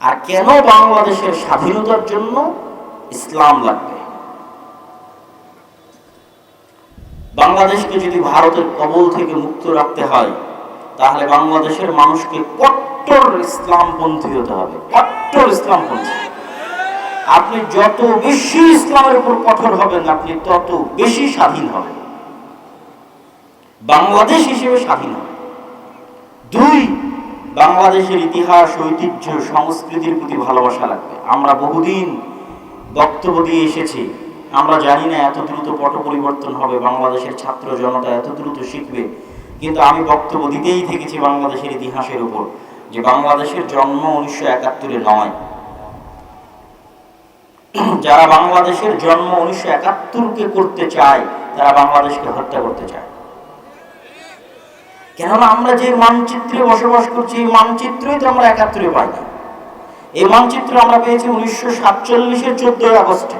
আর কেন বাংলাদেশের স্বাধীনতার জন্য ইসলাম লাগবে? বাংলাদেশকে যদি ভারতের কবল থেকে মুক্ত রাখতে হয়, তাহলে বাংলাদেশের মানুষকে কট্টর ইসলামপন্থী হতে হবে। কট্টর ইসলামপন্থী। আপনি যত বেশি ইসলামের উপর কঠোর হবেন, আপনি তত বেশি স্বাধীন হবেন। বাংলাদেশ হিসেবে স্বাধীন হবে দুই বাংলাদেশের ইতিহাস, ঐতিহ্য, সংস্কৃতির প্রতি ভালোবাসা লাগবে। আমরা বহুদিন বক্তব্য দিয়ে এসেছি। আমরা জানি না এত দ্রুত পট পরিবর্তন হবে, বাংলাদেশের ছাত্র জনতা এত দ্রুত শিখবে। কিন্তু আমি বক্তব্য দিতেই থেকেছি বাংলাদেশের ইতিহাসের উপর, যে বাংলাদেশের জন্ম উনিশশো একাত্তরে নয়। যারা বাংলাদেশের জন্ম উনিশশো একাত্তরকে করতে চায়, তারা বাংলাদেশকে হত্যা করতে চায়। কেননা আমরা যে মানচিত্রে বসবাস করছি, এই মানচিত্রই তো আমরা একাত্তরে পাই না। এই মানচিত্র আমরা পেয়েছি উনিশশো সাতচল্লিশের চোদ্দই আগস্টে।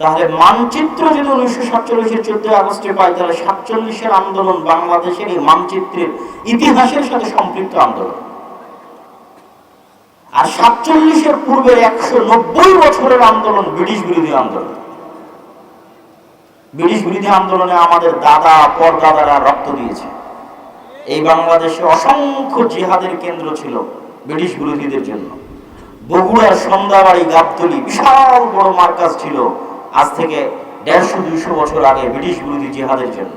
তাহলে মানচিত্র যদি উনিশশো সাতচল্লিশের চোদ্দই আগস্টে পাই, তাহলে সাতচল্লিশের আন্দোলন বাংলাদেশের এই মানচিত্রের ইতিহাসের সাথে সম্পৃক্ত আন্দোলন। আর সাতচল্লিশের পূর্বে একশো নব্বই বছরের আন্দোলন ব্রিটিশ বিরোধী আন্দোলন। ব্রিটিশ বিরোধী আন্দোলনে আমাদের দাদা, পরদাদারা রক্ত দিয়েছে। এই বাংলাদেশে অসংখ্য জিহাদের কেন্দ্র ছিল ব্রিটিশ বিরোধীদের জন্য। বগুড়ার সন্ধ্যাবাড়ি গাবতলি বিশাল বড় মার্কাজ ছিল আজ থেকে দেড়শো, দুইশো বছর আগে ব্রিটিশ বিরোধী জিহাদের জন্য।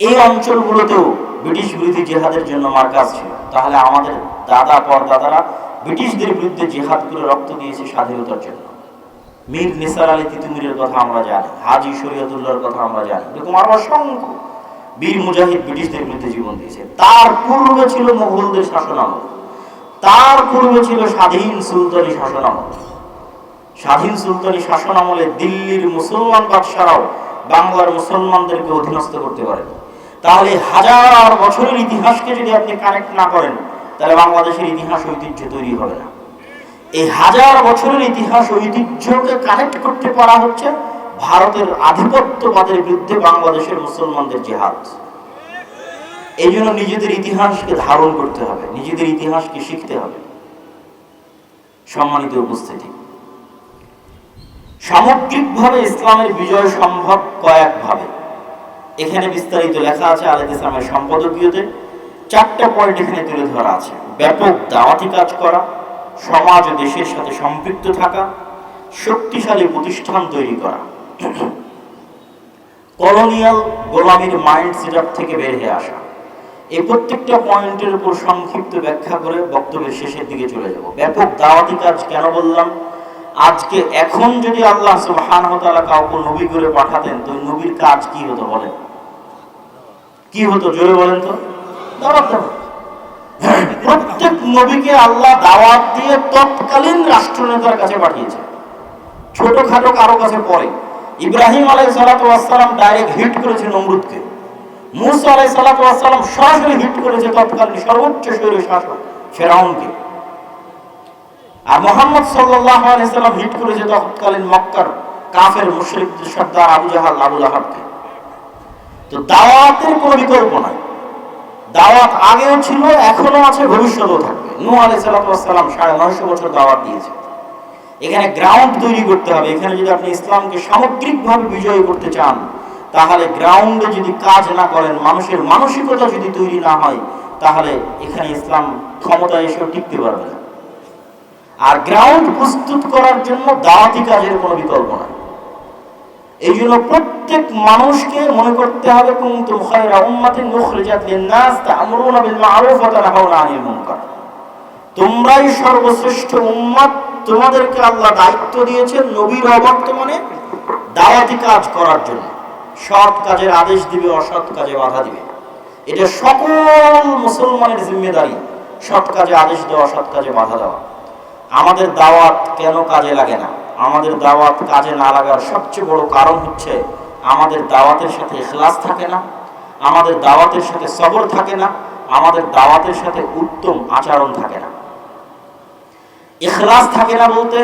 এই অঞ্চলগুলোতেও ব্রিটিশ বিরোধী জেহাদের জন্য মার্কাজ ছিল। তাহলে আমাদের দাদা, পরদাদারা ব্রিটিশদের বিরুদ্ধে জেহাদ করে রক্ত দিয়েছে স্বাধীনতার জন্য। মীর নিসার আলী তিতুমিরের কথা আমরা জানি, হাজি শরীয়তুল্লাহর কথা আমরা জানি। এরকম আরও অসংখ্য বীর মুজাহিদ ব্রিটিশদের বিরুদ্ধে জীবন দিয়েছে। তার পূর্বে ছিল মোগলদের শাসনামল। তার পূর্বে ছিল স্বাধীন সুলতানি শাসনামল। স্বাধীন সুলতানি শাসনামলে দিল্লির মুসলমান বাদশারাও বাংলার মুসলমানদেরকে অধীনস্থ করতে পারেন। তাহলে হাজার বছরের ইতিহাসকে যদি আপনি কানেক্ট না করেন, তাহলে বাংলাদেশের ইতিহাস ঐতিহ্য তৈরি হবে না। এই হাজার বছরের ইতিহাস ঐতিহ্যকে কানেক্ট করতে পারা হচ্ছে ভারতের আধিপত্যবাদের বিরুদ্ধে বাংলাদেশের মুসলমানদের জেহাদ। এই জন্য নিজেদের ইতিহাসকে ধারণ করতে হবে, নিজেদের ইতিহাসকে শিখতে হবে। সম্মানিত উপস্থিতি। সামগ্রিকভাবে ইসলামের বিজয় সম্ভব কয়েকভাবে। এখানে বিস্তারিত লেখা আছে আলেদ ইসলামের সম্পাদকীয়তে। চারটা পয়েন্ট এখানে তুলে ধরা আছে। ব্যাপক দাওয়াতি কাজ করা সমাজ ও দেশের সাথে সম্পৃক্ত থাকা, শক্তিশালী প্রতিষ্ঠান তৈরি করা। কলোনিয়াল গোলামীর মাইন্ড সেট থেকে বের হয়ে আসা। এই প্রত্যেকটা পয়েন্টের উপর সংক্ষিপ্ত ব্যাখ্যা করে বক্তব্যের শেষের দিকে চলে যাব। ব্যাপক দাওয়াতি কাজ কেন বললাম? আজকে এখন যদি আল্লাহ সুবহানাহু ওয়া তাআলা কাউকে নবী করে পাঠাতেন, তো নবীর কাজ কি হতো বলেন? কি হতো? জোরে বলেন তো। দাওয়াত দেওয়া প্রত্যেক নবীকে আল্লাহ দাওয়াত দিয়ে তৎকালীন রাষ্ট্রনেতার কাছে পাঠিয়েছে। ছোটখাটো কারও কাছে পরে। ইব্রাহিম আলাই সালাতাম ডাইরেক্ট হিট করেছে নমরুদকে। মুসা আলাই সালাতাম সরাসরি হিট করেছে তৎকালীন সর্বোচ্চ শাসক ফেরাউনকে। আর মোহাম্মদ সাল্লাহ আলাইসাল্লাম হিট করেছে তৎকালীন মক্কার কাফের মুশরিক সর্দার আবু জাহাল আবু জাহাবকে তো দাওয়াতের কোনো বিকল্প নাই। দাওয়াত আগেও ছিল এখনও আছে, ভবিষ্যতেও থাকবে। নু আলাই সাল্লাম সাড়ে নয়শো বছর দাওয়াত দিয়েছে। এখানে গ্রাউন্ড তৈরি করতে হবে। এখানে যদি আপনি ইসলামকে সামগ্রিকভাবে বিজয় করতে চান, তাহলে গ্রাউন্ডে যদি কাজ না করেন, মানুষের মানসিকতা যদি তৈরি না হয়, তাহলে এখানে ইসলাম ক্ষমতা এসেও টিকতে পারবে না। আর গ্রাউন্ড প্রস্তুত করার জন্য দাওয়াতি কাজের কোনো বিকল্প নাই। এই জন্য প্রত্যেক মানুষকে মনে করতে হবে তোমরাই সর্বশ্রেষ্ঠ উম্মত, তোমাদেরকে আল্লাহ দায়িত্ব দিয়েছেন নবীর অবর্তমানে দাওয়াতি কাজ করার জন্য। সৎ কাজের আদেশ দিবে, অসৎ কাজে বাধা দিবে। এটা সকল মুসলমানের জিম্মেদারি, সৎ কাজে আদেশ দেওয়া সৎ কাজে বাধা দেওয়া। আমাদের দাওয়াত কেন কাজে লাগে না? আমাদের দাওয়াত কাজে না লাগার সবচেয়ে বড় কারণ হচ্ছে আমাদের দাওয়াতের সাথে এখলাস থাকে না, আমাদের দাওয়াতের সাথে সবর থাকে না, আমাদের দাওয়াতের সাথে উত্তম আচরণ থাকে না। এখলাস থাকে না বলতে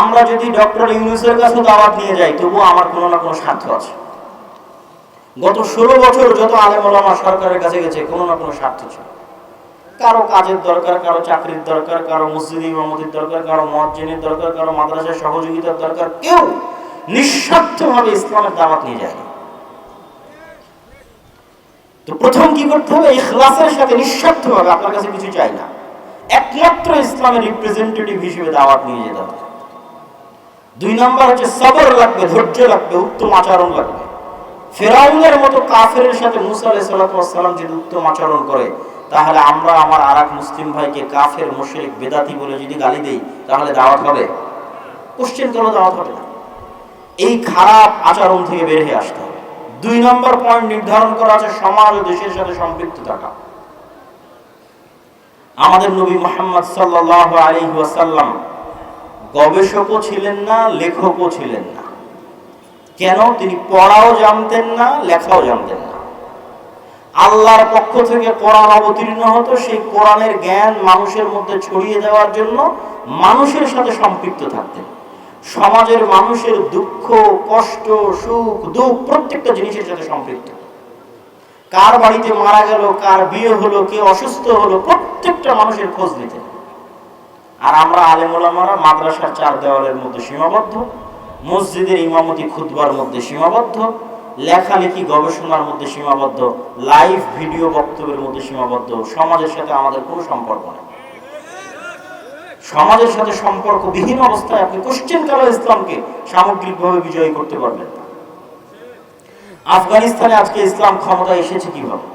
আমরা যদি ডক্টর ইউনুসের কাছে দাওয়াত নিয়ে যাই, তবুও আমার কোনো না কোনো স্বার্থ আছে। গত ষোলো বছর যত আলেম ওলামা সরকারের কাছে গেছে, কোনো না কোনো স্বার্থ ছিল। কারও কাজের দরকার, কারও চাকরির দরকার, কারও মসজিদ ইমামতির দরকার, কারও মসজিদের দরকার, কারও মাদ্রাসার সহযোগিতার দরকার, কেউ নিঃস্বার্থভাবে ইসলামের দাওয়াত নিয়ে যায় তো প্রথম কি করতে হবে? ইখলাসের সাথে নিঃস্বার্থভাবে আপনার কাছে কিছু চাই না। একমাত্র ইসলামের রিপ্রেজেন্টেটিভ হিসেবে দাওয়াত নিয়ে যেতে হবে। দুই নাম্বার হচ্ছে সবর লাগবে, ধৈর্য লাগবে, উত্তম আচরণ লাগবে। ফেরাউনের মতো কাফের সাথে মুসা আলাহ সাল্লাম যদি উত্তম আচরণ করে তাহলে আমরা আমার আর মুসলিম ভাইকে কাফের, মুশরিক, বেদাতি বলে যদি গালি দেই, তাহলে দাওয়াত হবে? কোশ্চেন কোনো দাওয়াত হবে না? এই খারাপ আচরণ থেকে বের হয়ে আসতে হবে। দুই নম্বর পয়েন্ট নির্ধারণ করা আছে সমাজ ও দেশের সাথে সম্পৃক্ত থাকা আমাদের নবী মোহাম্মদ সাল্লাহ আলী ওয়াসাল্লাম গবেষকও ছিলেন না, লেখকও ছিলেন না। কেন? তিনি পড়াও জানতেন না, লেখাও জানতেন না। আল্লাহর পক্ষ থেকে কোরআন অবতীর্ণ হতো। সেই কোরআনের জ্ঞান মানুষের মধ্যে ছড়িয়ে দেওয়ার জন্য মানুষের সাথে সম্পৃক্ত থাকতেন। সমাজের মানুষের দুঃখ, কষ্ট, সুখ, দুঃখ প্রত্যেকটা জিনিসের সাথে সম্পৃক্ত। কার বাড়িতে মারা গেল, কার বিয়ে হলো, কে অসুস্থ হলো, প্রত্যেকটা মানুষের খোঁজ নিতেন। আর আমরা আলেমুলামারা মাদ্রাসার চার দেওয়ালের মধ্যে সীমাবদ্ধ, মসজিদের ইমামতি খুদবার মধ্যে সীমাবদ্ধ লেখালেখি গবেষণার মধ্যে সীমাবদ্ধ লাইভ ভিডিও বক্তব্যের মধ্যে সীমাবদ্ধ, সমাজের সাথে আমাদের কোনো সম্পর্ক নেই। সমাজের সাথে সম্পর্ক বিহীন অবস্থায় আপনি কোশ্চেন কালো ইসলামকে সামগ্রিকভাবে বিজয়ী করতে পারবেন আফগানিস্তানে আজকে ইসলাম ক্ষমতায় এসেছে কীভাবে?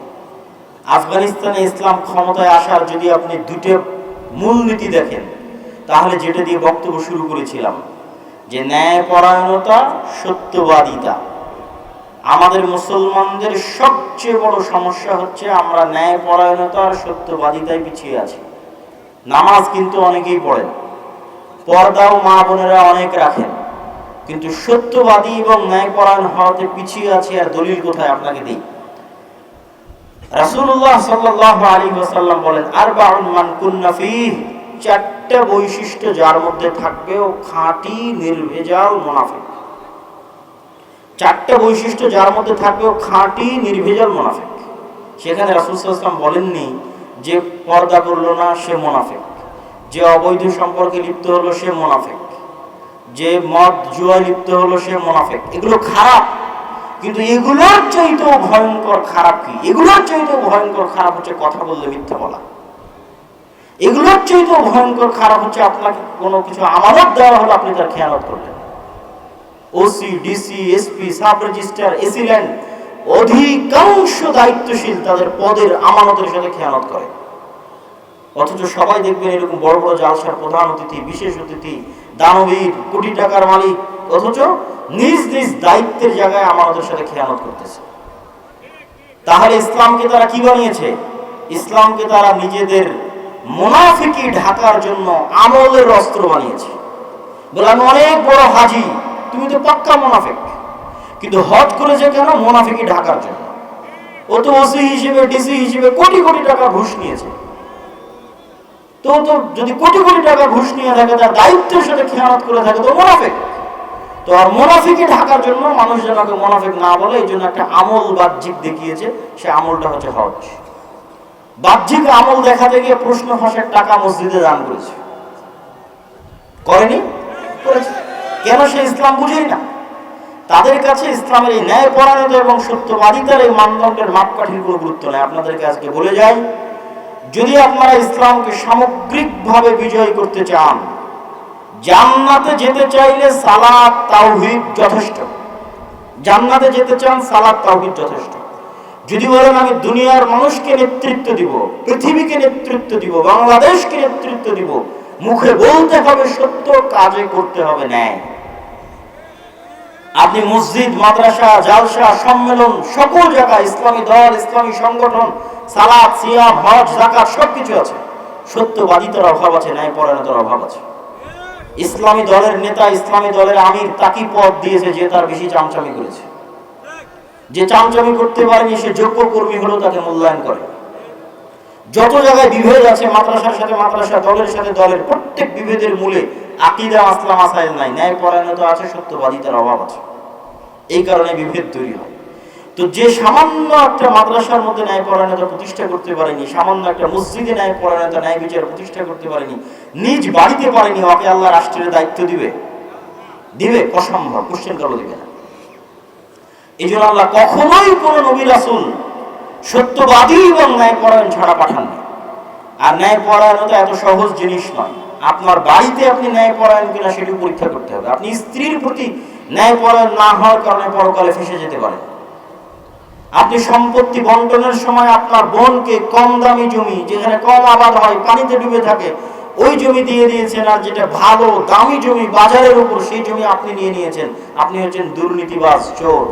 আফগানিস্তানে ইসলাম ক্ষমতায় আসার যদি আপনি দুটো মূলনীতি দেখেন, তাহলে যেটা দিয়ে বক্তব্য শুরু করেছিলাম, যে ন্যায়পরায়ণতা, সত্যবাদিতা। আমাদের মুসলমানদের সবচেয়ে বড় সমস্যা হচ্ছে আমরা ন্যায়পরায়ণতা আর সত্যবাদিতায় পিছিয়ে আছি। নামাজ কিন্তু অনেকেই পড়েন। পর্দাও মা বোনেরা অনেক রাখেন। কিন্তু সত্যবাদী এবং ন্যায়পরায়ণ হওয়াতে পিছিয়ে আছে আর দলিল কোথায় আপনাকে দিই? রাসূলুল্লাহ সাল্লাল্লাহু আলাইহি বলেন, আরবাউন মান কুন্না ফীহ চারটা বৈশিষ্ট্য যার মধ্যে থাকবে ও খাঁটি, নির্ভেজাল মুনাফিক। চারটা বৈশিষ্ট্য যার মধ্যে থাকবে খাঁটি নির্ভেজাল মুনাফিক। সেখানে রাসূল সাল্লাল্লাহু বলেননি যে পর্দা করল না, সে মোনাফেক। যে অবৈধ সম্পর্কে লিপ্ত হলো, সে মোনাফেক। যে মদ জুয়া লিপ্ত হলো, সে মোনাফেক। এগুলো খারাপ। কিন্তু এগুলোর চাইতেও ভয়ঙ্কর খারাপ কি? এগুলোর চাইতেও ভয়ঙ্কর খারাপ হচ্ছে কথা বললে মিথ্যা বলা। এগুলোর চাইতেও ভয়ঙ্কর খারাপ হচ্ছে আপনাকে কোনো কিছু আমানত দেওয়া হলো, আপনি তার খেয়ালত করলেন। OC DC SP sub registrar AC land অধিকাংশ দায়িত্বশীল তাদের পদের আমানতের সাথে খেয়ানত করে। অথচ সবাই দেখবেন এরকম বড় বড় জালসার প্রধান অতিথি, বিশেষ অতিথি, দানবীর, কোটি টাকার মালিক, অথচ নিজ নিজ দায়িত্বের জায়গায় আমানতের সাথে খেয়ানত করতেছে। তাহলে ইসলামকে তারা কি বানিয়েছে? ইসলামকে তারা নিজেদের মুনাফিকি ঢাকার জন্য আমলের অস্ত্র বানিয়েছে। বলে, আমি অনেক বড় হাজি তুমি তো পাক্কা মুনাফিক। কিন্তু হজ করেছে কেন মোনাফিকি ঢাকার জন্য? ও তো ওসি হিসেবে, ডিসি হিসেবে কোটি কোটি টাকা ঘুষ নিয়েছে। তো তো যদি কোটি কোটি টাকা ঘুষ নিয়ে থাকে, তার দায়িত্বের সাথে খেয়ানত করে থাকে, তো মোনাফিক। তো আর মোনাফিকে ঢাকার জন্য মানুষ যেন মোনাফিক না বলে, এই জন্য একটা আমল বাহ্যিক দেখিয়েছে, সে আমলটা হচ্ছে হজ। বাহ্যিক আমল দেখাতে গিয়ে প্রশ্ন ফাঁসের টাকা মসজিদে দান করেছে। করেনি? করেছে। কেন সে ইসলাম বুঝেই না? তাদের কাছে ইসলামের এই ন্যায় পরায়ণতা এবং সত্যবাদিতার এই মানদণ্ডের মাপকাঠির কোনো গুরুত্ব নেই। আপনাদেরকে আজকে বলে যাই, যদি আপনারা ইসলামকে সামগ্রিকভাবে বিজয় করতে চান, জান্নাতে যেতে চাইলে সালাদ তাওহিদ যথেষ্ট। জান্নাতে যেতে চান সালাদ তাওহিদ যথেষ্ট। যদি বলেন, আমি দুনিয়ার মানুষকে নেতৃত্ব দিব, পৃথিবীকে নেতৃত্ব দিব, বাংলাদেশকে নেতৃত্ব দিব, মুখে বলতে হবে সত্য, কাজে করতে হবে ন্যায়। আপনি মসজিদ, মাদ্রাসা, জালসা, সম্মেলন, সকল জায়গায় ইসলামী দল, ইসলামী সংগঠন সালাদ সিয়াম, হজ জাকাত সবকিছু আছে। সত্যবাদিতার অভাব আছে ন্যায় ন্যায়পরায়ণতার অভাব আছে। ইসলামী দলের নেতা, ইসলামী দলের আমির তাকে পদ দিয়েছে যে তার বেশি চামচামি করেছে। যে চামচামি করতে পারেনি, সে যোগ্য কর্মী হলেও তাকে মূল্যায়ন করে। যত জায়গায় বিভেদ আছে, মাদ্রাসার সাথে মাদ্রাসা, দলের সাথে দলের প্রত্যেক বিভেদের মূলে আকিদা, আসলাম, আসাইল নাই। ন্যায় পরায়ণতা আছে, সত্যবাদিতার অভাব আছে। এই কারণে বিভেদ তৈরি হয়। তো যে সামান্য একটা মাদ্রাসার মধ্যে ন্যায় পরায়ণতা প্রতিষ্ঠা করতে পারেনি, সামান্য একটা মসজিদে ন্যায় পরায়ণতা, ন্যায় বিচার প্রতিষ্ঠা করতে পারেনি, নিজ বাড়িতে পারেনি, ওকে আল্লাহ রাষ্ট্রের দায়িত্ব দিবে। দিবে, অসম্ভব। কোশ্চেন কারও দিবে না। এই জন্য আল্লাহ কখনোই কোনো নবী রাসুল সত্যবাদী এবং ন্যায় পরায়ণ ছাড়া পাঠাননি আর ন্যায় পরায়ণতা এত সহজ জিনিস নয়। আপনার বাড়িতে আপনি ন্যায় পরায়ণ কিনা সেটি পরীক্ষা করতে হবে। আপনি স্ত্রীর প্রতি ন্যায় পরায়ণ না হওয়ার কারণে পরকালে ফেসে যেতে পারেন। আপনি সম্পত্তি বন্টনের সময় আপনার বোনকে কম দামি জমি, যেখানে কম আবাদ হয়, পানিতে ডুবে থাকে, ওই জমি দিয়ে দিয়েছেন আর যেটা ভালো দামি জমি বাজারের উপর সেই জমি আপনি নিয়ে নিয়েছেন। আপনি হচ্ছেন দুর্নীতিবাজ চোর।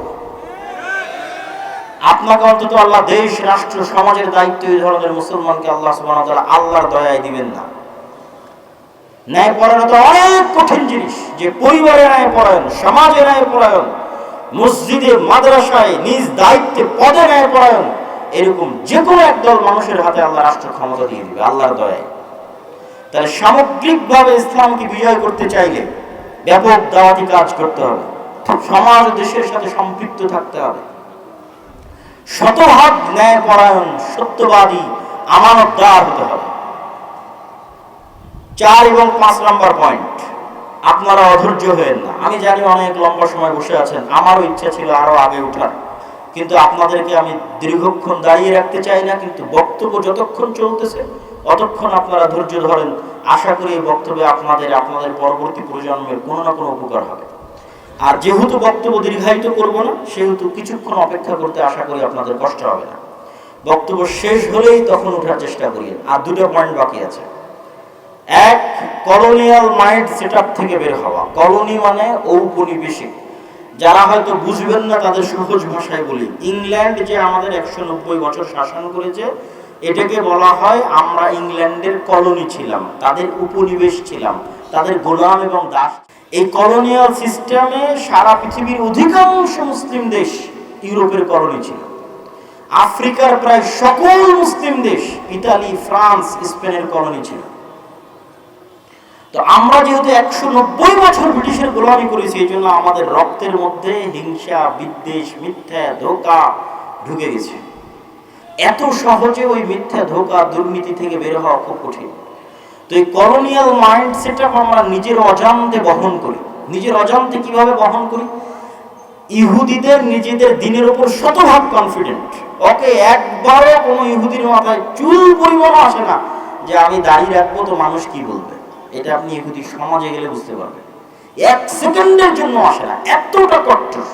আপনাকে অন্তত আল্লাহ দেশ, রাষ্ট্র, সমাজের দায়িত্ব এই ধরনের মুসলমানকে আল্লাহ তাআলা আল্লাহর দয়ায় দিবেন না। ন্যায় পরায়ণ তো অনেক কঠিন জিনিস। যে পরিবারে ন্যায় পরায়ণ, সমাজে ন্যায় পরায়ণ, মসজিদে, মাদ্রাসায় নিজ দায়িত্বে পদে ন্যায় পরায়ণ, এরকম যে কোনো একদল মানুষের হাতে আল্লাহ রাষ্ট্র ক্ষমতা দিয়ে দিবে, আল্লাহর দয়ায়। তাহলে সামগ্রিকভাবে ইসলামকে বিজয় করতে চাইলে ব্যাপক দাওয়াতি কাজ করতে হবে। সমাজ দেশের সাথে সম্পৃক্ত থাকতে হবে। শতভাগ ন্যায় পরায়ণ সত্যবাদী আমানতদার হতে হবে। চার এবং পাঁচ নম্বর পয়েন্ট আপনারা অধৈর্য হয়েন না। আমি জানি অনেক লম্বা সময় বসে আছেন, আমারও ইচ্ছা ছিল আরও আগে ওঠার কিন্তু আপনাদেরকে আমি দীর্ঘক্ষণ দাঁড়িয়ে রাখতে চাই না, কিন্তু বক্তব্য যতক্ষণ চলতেছে অতক্ষণ আপনারা ধৈর্য ধরেন। আশা করি এই বক্তব্যে আপনাদের আপনাদের পরবর্তী প্রজন্মের কোনো না কোনো উপকার হবে। আর যেহেতু বক্তব্য দীর্ঘায়িত করব না, সেহেতু কিছুক্ষণ অপেক্ষা করতে আশা করি আপনাদের কষ্ট হবে না। বক্তব্য শেষ হলেই তখন ওঠার চেষ্টা করি আর দুটো পয়েন্ট বাকি আছে। এক কলোনিয়াল মাইন্ড সেট থেকে বের হওয়া। কলোনি মানে ঔপনিবেশিক। যারা হয়তো বুঝবেন না তাদের সহজ ভাষায় বলি। ইংল্যান্ড যে আমাদের একশো নব্বই বছর শাসন করেছে, এটাকে বলা হয় আমরা ইংল্যান্ডের কলোনি ছিলাম। তাদের উপনিবেশ ছিলাম। তাদের গোলাম এবং দাস এই কলোনিয়াল সিস্টেমে সারা পৃথিবীর অধিকাংশ মুসলিম দেশ ইউরোপের কলোনি ছিল। আফ্রিকার প্রায় সকল মুসলিম দেশ ইতালি, ফ্রান্স, স্পেনের কলোনি ছিল। তো আমরা যেহেতু একশো নব্বই বছর ব্রিটিশের গোলামি করেছি, এই জন্য আমাদের রক্তের মধ্যে হিংসা, বিদ্বেষ, মিথ্যা, ধোকা ঢুকে গেছে। এত সহজে ওই মিথ্যা, ধোকা, দুর্নীতি থেকে বের হওয়া খুব কঠিন। তো এই কলোনিয়াল মাইন্ড সেট আমরা নিজের অজান্তে বহন করি। নিজের অজান্তে কীভাবে বহন করি? ইহুদিদের নিজেদের দিনের উপর শতভাগ কনফিডেন্ট ওকে একবারও কোনো ইহুদির মাথায় চুল পরিমাণ আসে না যে আমি দাঁড়িয়ে রাখব তো মানুষ কি বলবে? এটা আপনি ইহুদি সমাজে গেলে বুঝতে পারবেন। এক সেকেন্ডের জন্য আসে না, এতটা কট্টর।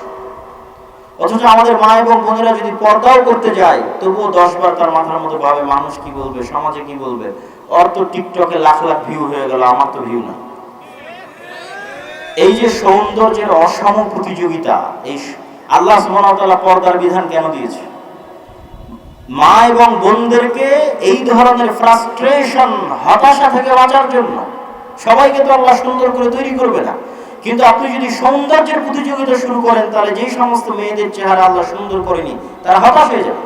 অথচ আমাদের মা এবং বোনেরা যদি পর্দাও করতে যায়, তবুও দশবার তার মাথার মধ্যে ভাবে মানুষ কি বলবে, সমাজে কি বলবে? ওর তো টিকটকে লাখ লাখ ভিউ হয়ে গেল, আমার তো ভিউ না এই যে সৌন্দর্যের অসম প্রতিযোগিতা, এই আল্লাহ সুবহানাহু পর্দার বিধান কেন দিয়েছে? মা এবং বোনদেরকে এই ধরনের ফ্রাস্ট্রেশন হতাশা থেকে বাঁচার জন্য। সবাইকে তো আল্লাহ সুন্দর করে তৈরি করবে না। কিন্তু আপনি যদি সৌন্দর্যের প্রতিযোগিতা শুরু করেন, তাহলে যেই সমস্ত মেয়েদের চেহারা আল্লাহ সুন্দর করেনি, তারা হতাশ হয়ে যাবে।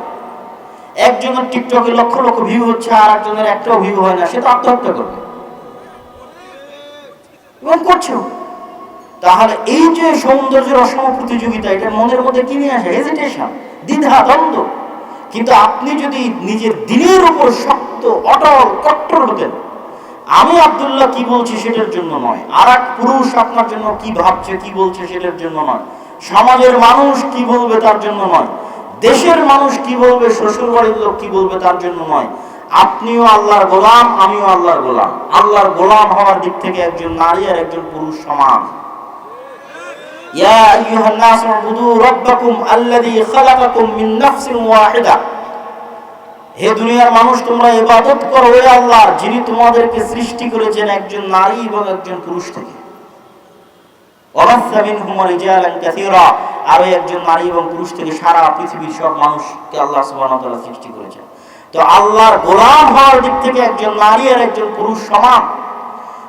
একজনের টিকটকে লক্ষ লক্ষ ভিউ হচ্ছে আর একজনের একটাও ভিউ হয় না, সে তো আত্মহত্যা করবে। এবং করছেও। তাহলে এই যে সৌন্দর্যের অসম প্রতিযোগিতা, এটা মনের মধ্যে কি নিয়ে আসে? হেজিটেশন দ্বিধা, দ্বন্দ্ব। কিন্তু আপনি যদি নিজের দিনের উপর শক্ত, অটল, কট্টর হতেন, আমি আবদুল্লাহ কি বলছি সেটার জন্য নয়। আর এক পুরুষ আপনার জন্য কি ভাবছে, কি বলছে সেটার জন্য নয়। সমাজের মানুষ কি বলবে তার জন্য নয়। দেশের মানুষ কি বলবে, শ্বশুর বাড়ির লোক কি বলবে তার জন্য নয়। আপনিও আল্লাহর গোলাম, আমিও আল্লাহর গোলাম। আল্লাহর গোলাম হওয়ার দিক থেকে একজন নারী আর একজন পুরুষ সমান। ইয়া আইয়ুহান নাস উবুদু রাব্বাকুম আল্লাযী খালাকাকুম মিন হে দুনিয়ার মানুষ, তোমরা ইবাদত করো ওই আল্লাহর যিনি তোমাদেরকে সৃষ্টি করেছেন একজন নারী এবং একজন পুরুষ থেকে। আরও একজন নারী এবং পুরুষ থেকে সারা পৃথিবীর সব মানুষকে আল্লাহ সুবহানাহু সৃষ্টি করেছেন। তো আল্লাহর গোলাম হওয়ার দিক থেকে একজন নারী আর একজন পুরুষ সমান।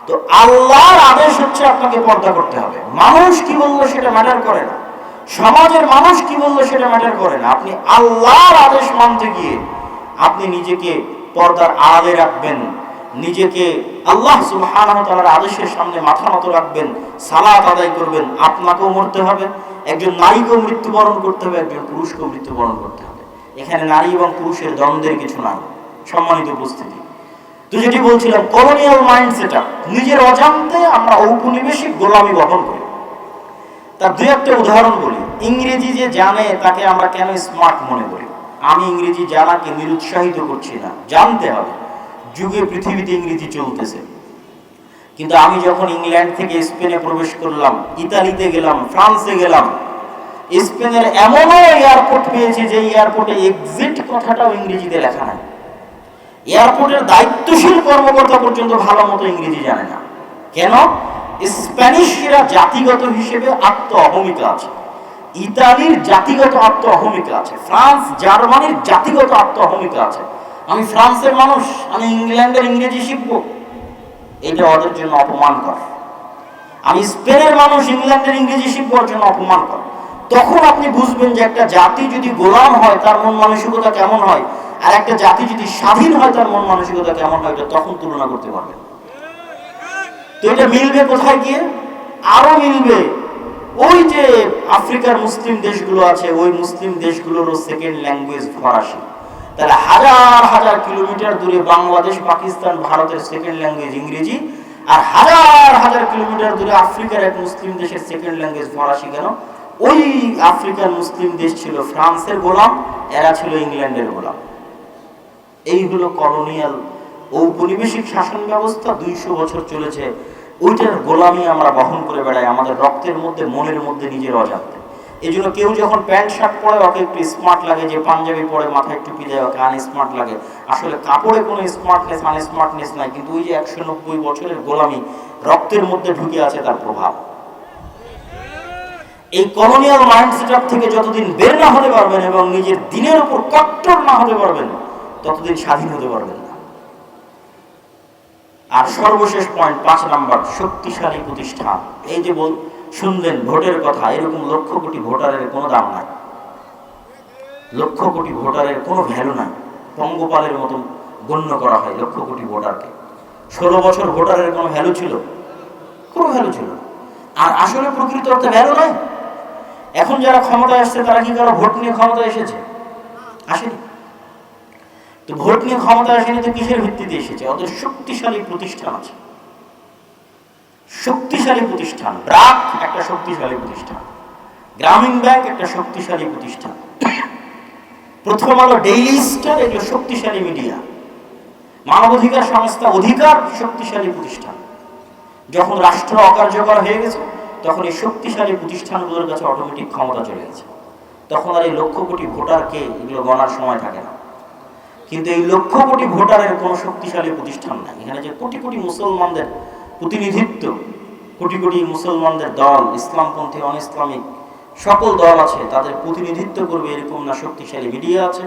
তো আল্লাহর আদেশ হচ্ছে আপনাকে পর্দা করতে হবে। মানুষ কি বলল সেটা ম্যাটার করে না। সমাজের মানুষ কি বলল সেটা ম্যাটার করে না। আপনি আল্লাহর আদেশ মানতে গিয়ে আপনি নিজেকে পর্দার আড়ালে রাখবেন। নিজেকে আল্লাহ তাআলার আদেশের সামনে মাথা নত রাখবেন, সালাত আদায় করবেন, আপনাকেও মরতে হবে, একজন নারীকেও মৃত্যুবরণ করতে হবে, একজন পুরুষকেও মৃত্যুবরণ করতে হবে। এখানে নারী এবং পুরুষের দ্বন্দ্বের কিছু নাই। সম্মানিত উপস্থিতি। তো যেটি বলছিলাম কলোনিয়াল মাইন্ড সেট নিজের অজান্তে আমরা ঔপনিবেশিক গোলামি বহন করি। তার দুই একটা উদাহরণ বলি। ইংরেজি যে জানে, তাকে আমরা কেন স্মার্ট মনে করি? আমি ইংরেজি জানাকে নিরুৎসাহিত করছি না। জানতে হবে। যুগে পৃথিবীতে ইংরেজি চলতেছে। কিন্তু আমি যখন ইংল্যান্ড থেকে স্পেনে প্রবেশ করলাম, ইতালিতে গেলাম, ফ্রান্সে গেলাম, স্পেনের এমনও এয়ারপোর্ট পেয়েছে যে এয়ারপোর্টে এক্সিট কথাটাও ইংরেজিতে লেখা নাই। এয়ারপোর্টের দায়িত্বশীল কর্মকর্তা পর্যন্ত ভালো মতো ইংরেজি জানে না। কেন? স্প্যানিশরা জাতিগত হিসেবে আত্ম অহমিকা আছে। ইতালির জাতিগত আত্ম অহমিকা আছে। ফ্রান্স, জার্মানির জাতিগত আত্ম অহমিকা আছে। আমি ফ্রান্সের মানুষ, আমি ইংল্যান্ডের ইংরেজি শিখব। এটা ওদের জন্য অপমান কর আমি স্পেনের মানুষ, ইংল্যান্ডের ইংরেজি শিখবার জন্য অপমান কর তখন আপনি বুঝবেন যে একটা জাতি যদি গোলাম হয়, তার মন মানসিকতা কেমন হয়? আর একটা জাতি যদি স্বাধীন হয়, তার মন মানসিকতা কেমন হয়, এটা তখন তুলনা করতে পারবেন। তো এটা মিলবে কোথায় গিয়ে? আরও মিলবে। ওই যে আফ্রিকার মুসলিম দেশগুলো আছে, ওই মুসলিম দেশগুলোরও সেকেন্ড ল্যাঙ্গুয়েজ ফরাসি। তাহলে হাজার হাজার কিলোমিটার দূরে বাংলাদেশ, পাকিস্তান, ভারতের সেকেন্ড ল্যাঙ্গুয়েজ ইংরেজি, আর হাজার হাজার কিলোমিটার দূরে আফ্রিকার এক মুসলিম দেশের সেকেন্ড ল্যাঙ্গুয়েজ ফরাসি কেন? ওই আফ্রিকার মুসলিম দেশ ছিল ফ্রান্সের গোলাম, এরা ছিল ইংল্যান্ডের গোলাম। এই হলো কলোনিয়াল ঔপনিবেশিক শাসন ব্যবস্থা, দুইশো বছর চলেছে। ওইটার গোলামি আমরা বহন করে বেড়াই, আমাদের রক্তের মধ্যে, মনের মধ্যে নিজের অজান্তে। এই জন্য কেউ যখন প্যান্ট শার্ট পরে ওকে একটু স্মার্ট লাগে, যে পাঞ্জাবি পরে মাথায় ওকে আনস্মার্ট লাগে। আসলে কাপড়ে কোনো স্মার্টনেস আনস্মার্টনেস নাই, কিন্তু ওই যে একশো নব্বই বছরের গোলামি, রক্তের মধ্যে ঢুকে আছে তার প্রভাব। এই কলোনিয়াল মাইন্ড সেটআপ থেকে যতদিন বের না হতে পারবেন এবং নিজের দিনের উপর কট্টর না হতে পারবেন, ততদিন স্বাধীন হতে পারবেন না। আর সর্বশেষ পয়েন্ট পাঁচ নাম্বার, শক্তিশালী প্রতিষ্ঠান। এই যে বল শুনলেন ভোটের কথা, এরকম লক্ষ কোটি ভোটারের কোনো দাম নাই। লক্ষ কোটি ভোটারের কোনো ভ্যালু নাই। পঙ্গপালের মতন গণ্য করা হয় লক্ষ কোটি ভোটারকে। ষোলো বছর ভোটারের কোনো ভ্যালু ছিল? কোনো ভ্যালু ছিল আর আসলে প্রকৃত অর্থে ভ্যালু নাই। এখন যারা ক্ষমতায় আসছে, তারা কি কারও ভোট নিয়ে ক্ষমতায় এসেছে? আসেনি। তো ভোট নিয়ে ক্ষমতা আসেনি তো কিসের ভিত্তিতে এসেছে? ওদের শক্তিশালী প্রতিষ্ঠান আছে। শক্তিশালী প্রতিষ্ঠান, ব্রাক একটা শক্তিশালী প্রতিষ্ঠান, গ্রামীণ ব্যাংক একটা শক্তিশালী প্রতিষ্ঠান। প্রথম আলো ডেইলি স্টার, এগুলো শক্তিশালী মিডিয়া। মানবাধিকার সংস্থা অধিকার শক্তিশালী প্রতিষ্ঠান। যখন রাষ্ট্র অকার্যকর হয়ে গেছে, তখন এই শক্তিশালী প্রতিষ্ঠানগুলোর কাছে অটোমেটিক ক্ষমতা চলে গেছে। তখন আর এই লক্ষ কোটি ভোটারকে এগুলো গণার সময় থাকে না। কিন্তু এই লক্ষ কোটি ভোটারের কোনো শক্তিশালী প্রতিষ্ঠান নাই। এখানে যে কোটি কোটি মুসলমানদের প্রতিনিধিত্ব, কোটি কোটি মুসলমানদের দল, ইসলামপন্থী অন ইসলামিক সকল দল আছে, তাদের প্রতিনিধিত্ব করবে এরকম না শক্তিশালী মিডিয়া আছে,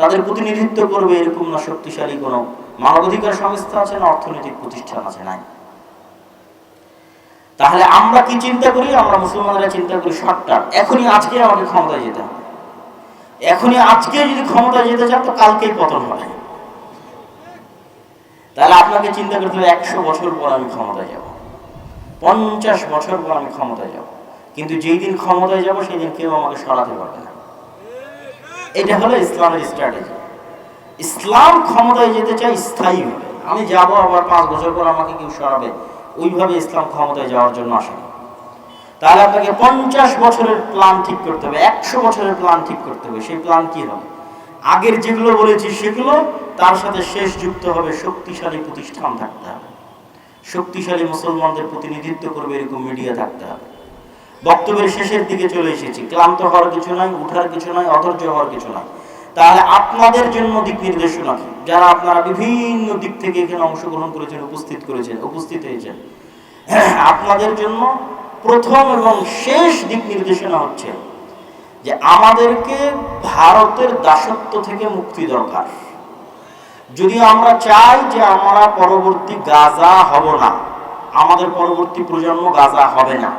তাদের প্রতিনিধিত্ব করবে এরকম না শক্তিশালী কোনো মানবাধিকার সংস্থা আছে, না অর্থনৈতিক প্রতিষ্ঠান আছে, নাই। তাহলে আমরা কি চিন্তা করি? আমরা মুসলমানরা চিন্তা করি শর্ট এখনই আজকে আমাকে ক্ষমতায় যেতে হবে। এখনই আজকে যদি ক্ষমতায় যেতে চান, তো কালকেই পতন হবে। তাহলে আপনাকে চিন্তা করতে হবে, একশো বছর পর আমি ক্ষমতায় যাব। পঞ্চাশ বছর পর আমি ক্ষমতায় যাব। কিন্তু যেই দিন ক্ষমতায় যাব, সেই দিন কেউ আমাকে সরাতে পারবে না। এটা হলো ইসলামের স্ট্র্যাটেজি ইসলাম ক্ষমতায় যেতে চাই স্থায়ী হবে আমি যাব, আবার পাঁচ বছর পর আমাকে কেউ সরাবে। ওইভাবে ইসলাম ক্ষমতায় যাওয়ার জন্য আসেনি তাহলে আপনাকে পঞ্চাশ বছরের প্ল্যান ঠিক করতে হবে, একশো বছরের প্ল্যান ঠিক করতে হবে। সেই প্ল্যান কি হবে? আগের যেগুলো বলেছি সেগুলো, তার সাথে শেষ যুক্ত হবে শক্তিশালী প্রতিষ্ঠান থাকতে হবে। শক্তিশালী মুসলমানদের প্রতিনিধিত্ব করবে এরকম মিডিয়া থাকতে হবে। বক্তব্যের শেষের দিকে চলে এসেছি। ক্লান্ত হওয়ার কিছু নয় উঠার কিছু নয় অধৈর্য হওয়ার কিছু নয় তাহলে আপনাদের জন্য দিক নির্দেশনা যারা আপনারা বিভিন্ন দিক থেকে এখানে অংশগ্রহণ করেছেন, উপস্থিত করেছেন, উপস্থিত হয়েছেন, আপনাদের জন্য প্রথম এবং শেষ দিক নির্দেশনা হচ্ছে যে আমাদেরকে ভারতের দাসত্ব থেকে মুক্তি দরকার। যদি আমরা চাই যে আমরা পরবর্তী গাজা হব না, আমাদের পরবর্তী প্রজন্ম গাজা হবে না,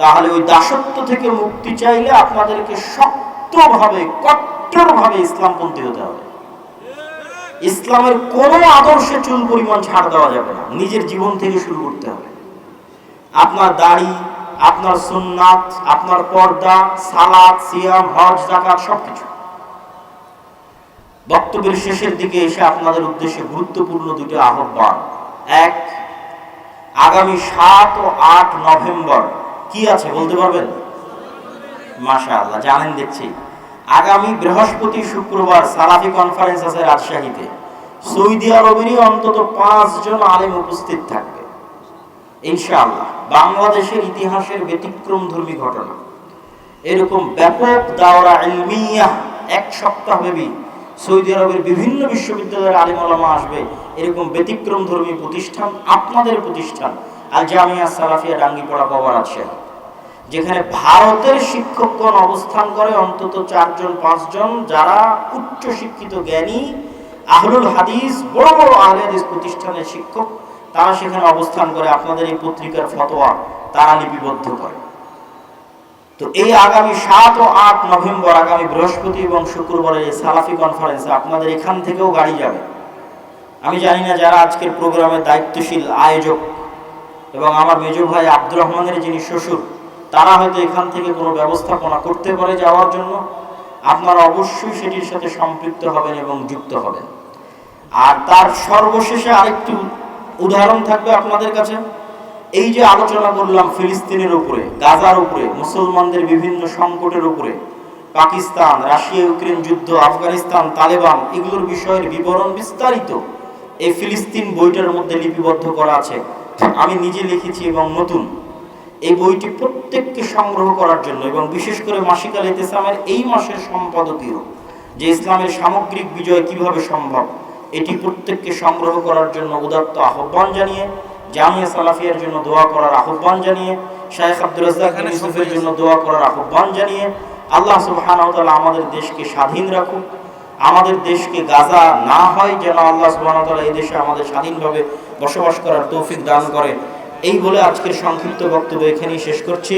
তাহলে ওই দাসত্ব থেকে মুক্তি চাইলে আপনাদেরকে শক্তভাবে, কট্টরভাবে ইসলামপন্থী হতে হবে। ইসলামের কোনো আদর্শে চুল পরিমাণ ছাড় দেওয়া যাবে না, নিজের জীবন থেকে শুরু করতে হবে। আপনার দাড়ি আপনার সুন্নাত, আপনার পর্দা সালাদ সিয়াম, হজ জাকাত সবকিছু। বক্তব্যের শেষের দিকে এসে আপনাদের উদ্দেশ্যে গুরুত্বপূর্ণ দুটো আহ্বান। এক, আগামী সাত ও আট নভেম্বর কি আছে বলতে পারবেন? মাশা আল্লাহ জানেন দেখছি। আগামী বৃহস্পতি, শুক্রবার সালাফি কনফারেন্স আছে রাজশাহীতে। সৌদি আরবেরই অন্তত পাঁচজন আলেম উপস্থিত থাকবে। ইনশাআল্লাহ। বাংলাদেশের ইতিহাসের ব্যতিক্রম ধর্মী ঘটনা। এরকম ব্যাপক দাওরা ইলমিয়া, এক সপ্তাহ ব্যাপী সৌদি আরবের বিভিন্ন বিশ্ববিদ্যালয়ের আলিম ওলামা আসবে। এরকম ব্যতিক্রম ধর্মী প্রতিষ্ঠান আপনাদের প্রতিষ্ঠান, আল জামিয়া সালাফিয়া ডাঙ্গিপাড়া পাওয়ার আছে যেখানে ভারতের শিক্ষকগণ অবস্থান করে অন্তত চারজন, পাঁচজন, যারা উচ্চ শিক্ষিত জ্ঞানী, আহলুল হাদিস, বড় বড় আহলে প্রতিষ্ঠানের শিক্ষক তারা সেখানে অবস্থান করে আপনাদের এই পত্রিকার ফতোয়া তারা লিপিবদ্ধ করে। তো এই আগামী সাত ও আট নভেম্বর, আগামী বৃহস্পতি এবং শুক্রবারের এই সালাফি কনফারেন্সে আপনাদের এখান থেকেও গাড়ি যাবে। আমি জানি না যারা আজকের প্রোগ্রামের দায়িত্বশীল আয়োজক এবং আমার মেজ ভাই আব্দুর রহমানের যিনি শ্বশুর, তারা হয়তো এখান থেকে কোনো ব্যবস্থাপনা করতে পারে যাওয়ার জন্য। আপনারা অবশ্যই সেটির সাথে সম্পৃক্ত হবেন এবং যুক্ত হবেন। আর তার সর্বশেষে আরেকটি উদাহরণ থাকবে আপনাদের কাছে। এই যে আলোচনা করলাম ফিলিস্তিনের উপরে, গাজার উপরে, মুসলমানদের বিভিন্ন সংকটের উপরে, পাকিস্তান, রাশিয়া, ইউক্রেন যুদ্ধ, আফগানিস্তান, তালেবান, এগুলোর বিষয়ের বিবরণ বিস্তারিত এই ফিলিস্তিন বইটার মধ্যে লিপিবদ্ধ করা আছে। আমি নিজে লিখেছি এবং নতুন। এই বইটি প্রত্যেককে সংগ্রহ করার জন্য এবং বিশেষ করে মাসিকাল ইতেসামের এই মাসের সম্পাদকীয়, যে ইসলামের সামগ্রিক বিজয় কীভাবে সম্ভব এটি প্রত্যেককে সংগ্রহ করার জন্য উদাত্ত আহ্বান জানিয়ে জামিয়া সালাফিয়ার জন্য দোয়া করার আহ্বান জানিয়ে শাহেখ আব্দুল রাজ্জাক ইউসুফের জন্য দোয়া করার আহ্বান জানিয়ে আল্লাহ সুবহানাহু ওয়া আমাদের দেশকে স্বাধীন রাখুক। আমাদের দেশকে গাজা না হয় যেন আল্লাহ তাআলা এই দেশে আমাদের স্বাধীনভাবে বসবাস করার তৌফিক দান করে। এই বলে আজকের সংক্ষিপ্ত বক্তব্য এখানেই শেষ করছি।